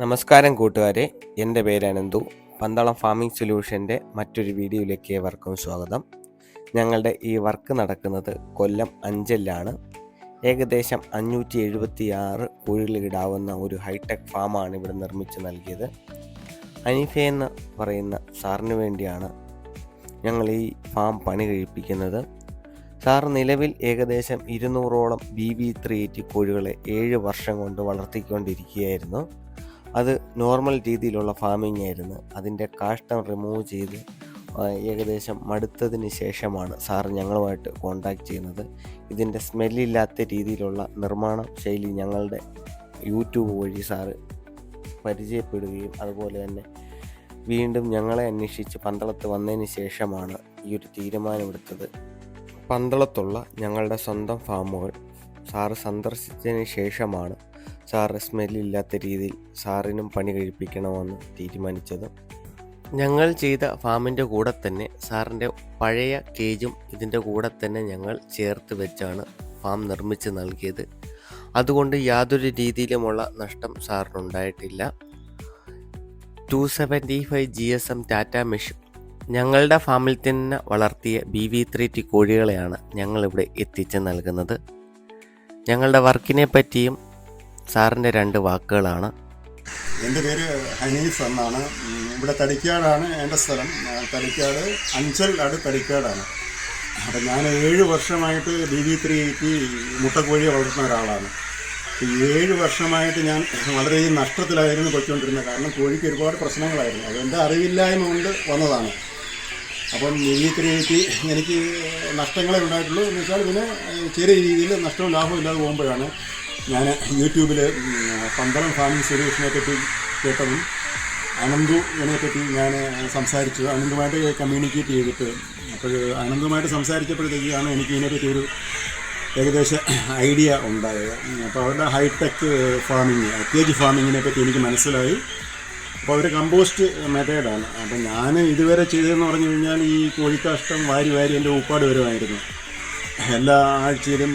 നമസ്കാരം കൂട്ടുകാരെ. എന്റെ പേര് അനന്തു. പന്തളം ഫാമിംഗ് സൊല്യൂഷന്റെ മറ്റൊരു വീഡിയോയിലേക്ക് ഏവർക്കും സ്വാഗതം. ഞങ്ങളുടെ ഈ വർക്ക് നടക്കുന്നത് കൊല്ലം അഞ്ചലിലാണ്. ഏകദേശം അഞ്ഞൂറ്റി എഴുപത്തി ആറ് കുഴികളിടാവുന്ന ഒരു ഹൈടെക് ഫാമാണ് ഇവിടെ നിർമ്മിച്ച് നൽകിയത്. അനിഫ എന്ന് പറയുന്ന സാറിന് വേണ്ടിയാണ് ഞങ്ങൾ ഈ ഫാം പണി കഴിപ്പിക്കുന്നത്. സാർ നിലവിൽ ഏകദേശം ഇരുന്നൂറോളം ബി ബി ത്രീ എയ്റ്റി കോഴികളെ ഏഴ് വർഷം കൊണ്ട് വളർത്തിക്കൊണ്ടിരിക്കുകയായിരുന്നു. അത് നോർമൽ രീതിയിലുള്ള ഫാമിംഗ് ആയിരുന്നു. അതിന്റെ കാഷ്ടം റിമൂവ് ചെയ്ത് ഏകദേശം മടുത്തതിന് ശേഷമാണ് സാർ ഞങ്ങളുമായിട്ട് കോണ്ടാക്ട് ചെയ്യുന്നത്. ഇതിന്റെ സ്മെല്ലില്ലാത്ത രീതിയിലുള്ള നിർമ്മാണ ശൈലി ഞങ്ങളുടെ യൂട്യൂബ് വഴി സാറ് പരിചയപ്പെടുകയും അതുപോലെ തന്നെ വീണ്ടും ഞങ്ങളെ അന്വേഷിച്ച് പന്തളത്ത് വന്നതിന് ശേഷമാണ് ഈ ഒരു തീരുമാനമെടുത്തത്. പന്തളത്തുള്ള ഞങ്ങളുടെ സ്വന്തം ഫാമുകൾ സാറ് സന്ദർശിച്ചതിന് ശേഷമാണ് സാറ് സ്മെല്ലില്ലാത്ത രീതിയിൽ സാറിനും പണി കഴിപ്പിക്കണമെന്ന് തീരുമാനിച്ചത്. ഞങ്ങൾ ചെയ്ത ഫാമിന്റെ കൂടെ തന്നെ സാറിന്റെ പഴയ കേജും ഇതിന്റെ കൂടെ തന്നെ ഞങ്ങൾ ചേർത്ത് വെച്ചാണ് ഫാം നിർമ്മിച്ച് നൽകിയത്. അതുകൊണ്ട് യാതൊരു രീതിയിലുമുള്ള നഷ്ടം സാറിനുണ്ടായിട്ടില്ല. Two seventy five G S M Tata machine ഞങ്ങളുടെ ഫാമിൽ തന്നെ വളർത്തിയ ബി വി ത്രീ ടി കോഴികളെയാണ് ഞങ്ങളിവിടെ എത്തിച്ച് നൽകുന്നത്. ഞങ്ങളുടെ വർക്കിനെ പറ്റിയും സാറിന്റെ രണ്ട് വാക്കുകളാണ്. എന്റെ പേര് ഹനീഫ് എന്നാണ്. ഇവിടെ തടിക്കാടാണ് എന്റെ സ്ഥലം. തടിക്കാട് അഞ്ചൽ അട് തടിക്കാടാണ്. അപ്പം ഞാൻ ഏഴ് വർഷമായിട്ട് ബി ബി ത്രീ മുട്ടക്കോഴിയെ വളർത്തുന്ന ഒരാളാണ്. ഈ ഏഴ് വർഷമായിട്ട് ഞാൻ വളരെയധികം നഷ്ടത്തിലായിരുന്നു പൊയ്ക്കൊണ്ടിരുന്നത്. കാരണം കോഴിക്ക് ഒരുപാട് പ്രശ്നങ്ങളായിരുന്നു. അതെന്റെ അറിവില്ലായ്മ കൊണ്ട് വന്നതാണ്. അപ്പം ത്രീ എയ്റ്റി എനിക്ക് നഷ്ടങ്ങളെ ഉണ്ടായിട്ടുള്ളൂ. എന്ന് വെച്ചാൽ പിന്നെ ചെറിയ രീതിയിൽ നഷ്ടവും ലാഭവും ഇല്ലാതെ പോകുമ്പോഴാണ് ഞാൻ യൂട്യൂബിൽ പന്തളം ഫാമിംഗ് സൊല്യൂഷനെ പറ്റി കേട്ടതും അനന്തുവിനെ പറ്റി ഞാൻ സംസാരിച്ചു. അനന്തുമായിട്ട് കമ്മ്യൂണിക്കേറ്റ് ചെയ്തിട്ട് അപ്പോൾ അനന്തുമായിട്ട് സംസാരിച്ചപ്പോഴത്തേക്കാണ് എനിക്ക് ഇതിനെപ്പറ്റി ഒരു ഏകദേശം ഐഡിയ ഉണ്ടായത്. അപ്പോൾ അവരുടെ ഹൈടെക് ഫാമിങ് കേജ് ഫാമിങ്ങിനെ പറ്റി എനിക്ക് മനസ്സിലായി. അപ്പോൾ അവർ കമ്പോസ്റ്റ് മെത്തേഡാണ് അപ്പോൾ ഞാൻ ഇതുവരെ ചെയ്തതെന്ന് പറഞ്ഞു കഴിഞ്ഞാൽ ഈ കോഴിക്കാഷ്ടം വാരി വാരി എന്റെ ഉപ്പാട് വരുമായിരുന്നു. എല്ലാ ആഴ്ചയിലും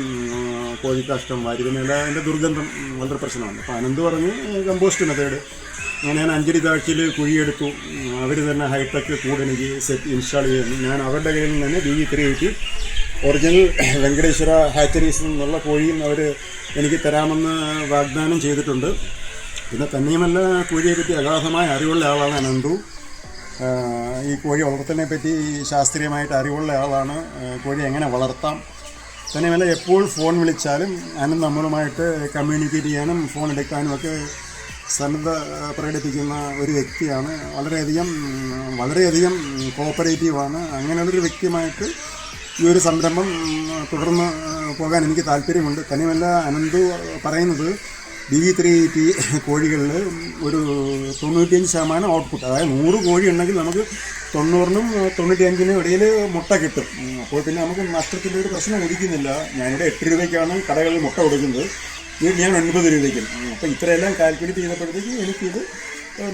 കോഴിക്കാഷ്ടം വാരി പിന്നെ എല്ലാ എന്റെ ദുർഗന്ധം വളരെ പ്രശ്നമാണ് അപ്പോൾ അനന്ത് പറഞ്ഞ് കമ്പോസ്റ്റ് മെത്തേഡ് അങ്ങനെ ഞാൻ അഞ്ചടി താഴ്ചയിൽ കുഴിയെടുത്തു. അവർ തന്നെ ഹൈടെക് കൂടെ എനിക്ക് സെറ്റ് ഇൻസ്റ്റാൾ ചെയ്തു ഞാൻ അവരുടെ കയ്യിൽ നിന്ന് തന്നെ B three eighty original Venkateshwara ഹാച്ചറീസിൽ നിന്നുള്ള കോഴിയും അവർ എനിക്ക് തരാമെന്ന് വാഗ്ദാനം ചെയ്തിട്ടുണ്ട്. പിന്നെ തന്നെയുമല്ല കോഴിയെ പറ്റി അഗാധമായ അറിവുള്ള ആളാണ് അനന്തു. ഈ കോഴി വളർത്തലിനെ പറ്റി ശാസ്ത്രീയമായിട്ട് അറിവുള്ള ആളാണ്. കോഴി എങ്ങനെ വളർത്താം? തന്നെയുമല്ല എപ്പോൾ ഫോൺ വിളിച്ചാലും ഞാനും നമ്മളുമായിട്ട് കമ്മ്യൂണിക്കേറ്റ് ചെയ്യാനും ഫോൺ എടുക്കാനും ഒക്കെ സന്നദ്ധ പ്രകടിപ്പിക്കുന്ന ഒരു വ്യക്തിയാണ്. വളരെയധികം വളരെയധികം കോപ്പറേറ്റീവാണ് അങ്ങനെയുള്ളൊരു വ്യക്തിയുമായിട്ട് ഈ ഒരു സംരംഭം തുടർന്ന് പോകാൻ എനിക്ക് താല്പര്യമുണ്ട്. തന്നെയുമല്ല അനന്തു പറയുന്നത് ബി വി ത്രീ പി കോഴികളിൽ ഒരു തൊണ്ണൂറ്റിയഞ്ച് ശതമാനം ഔട്ട്പുട്ട് അതായത് നൂറ് കോഴി ഉണ്ടെങ്കിൽ നമുക്ക് തൊണ്ണൂറിനും തൊണ്ണൂറ്റിയഞ്ചിനും ഇടയിൽ മുട്ട കിട്ടും. അപ്പോൾ പിന്നെ നമുക്ക് നഷ്ടത്തിന്റെ ഒരു പ്രശ്നം ഉദിക്കുന്നില്ല. ഞാനിവിടെ എട്ട് രൂപയ്ക്കാണ് കടകളിൽ മുട്ട കൊടുക്കുന്നത്. ഇത് ഞാൻ ഒൻപത് രൂപയ്ക്കും. അപ്പോൾ ഇത്രയെല്ലാം കാൽക്കുലേറ്റ് ചെയ്തപ്പോഴത്തേക്ക് എനിക്കിത്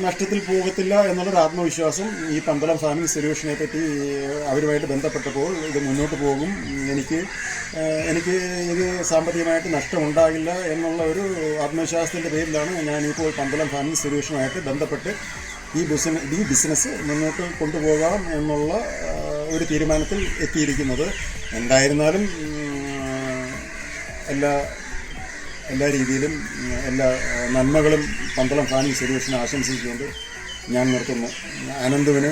നഷ്ടത്തിൽ പോകത്തില്ല എന്നുള്ളൊരു ആത്മവിശ്വാസം ഈ പന്തളം ഫാമിംഗ് സൊല്യൂഷനെ പറ്റി അവരുമായിട്ട് ബന്ധപ്പെട്ടപ്പോൾ ഇത് മുന്നോട്ട് പോകും. എനിക്ക് എനിക്ക് ഇത് സാമ്പത്തികമായിട്ട് നഷ്ടമുണ്ടാകില്ല എന്നുള്ള ഒരു ആത്മവിശ്വാസത്തിന്റെ പേരിലാണ് ഞാനിപ്പോൾ പന്തളം ഫാമിംഗ് സൊല്യൂഷനുമായിട്ട് ബന്ധപ്പെട്ട് ഈ ബിസിനസ് ഈ ബിസിനസ് മുന്നോട്ട് കൊണ്ടുപോകാം എന്നുള്ള ഒരു തീരുമാനത്തിൽ എത്തിയിരിക്കുന്നത്. എന്തായിരുന്നാലും എല്ലാ എല്ലാ രീതിയിലും എല്ലാ നന്മകളും പന്തളം ഫാനി സൊല്യൂഷൻ ആശംസിച്ചുകൊണ്ട് ഞാൻ നിർത്തുന്നു. അനന്തുവിന്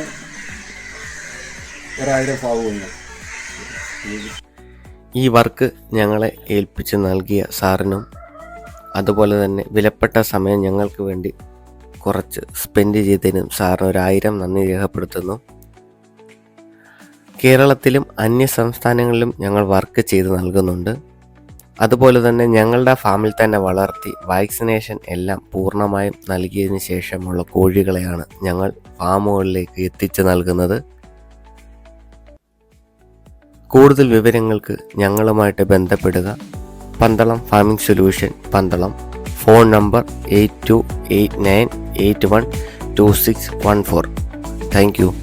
ഒരായിരം ഭാവുകങ്ങൾ ഈ വർക്ക് ഞങ്ങളെ ഏൽപ്പിച്ച് നൽകിയ സാറിനും അതുപോലെ തന്നെ വിലപ്പെട്ട സമയം ഞങ്ങൾക്ക് വേണ്ടി കുറച്ച് സ്പെൻഡ് ചെയ്തതിനും സാറിന് ഒരായിരം നന്ദി രേഖപ്പെടുത്തുന്നു. കേരളത്തിലും അന്യ സംസ്ഥാനങ്ങളിലും ഞങ്ങൾ വർക്ക് ചെയ്ത് നൽകുന്നുണ്ട്. അതുപോലെ തന്നെ ഞങ്ങളുടെ ഫാമിൽ തന്നെ വളർത്തി വാക്സിനേഷൻ എല്ലാം പൂർണമായും നൽകിയതിന് ശേഷമുള്ള കോഴികളെയാണ് ഞങ്ങൾ ഫാമുകളിലേക്ക് എത്തിച്ചു നൽകുന്നത്. കൂടുതൽ വിവരങ്ങൾക്ക് ഞങ്ങളുമായിട്ട് ബന്ധപ്പെടുക. Pandalam farming solution Pandalam. Phone number eight two eight nine eight one two six one four. Thank you.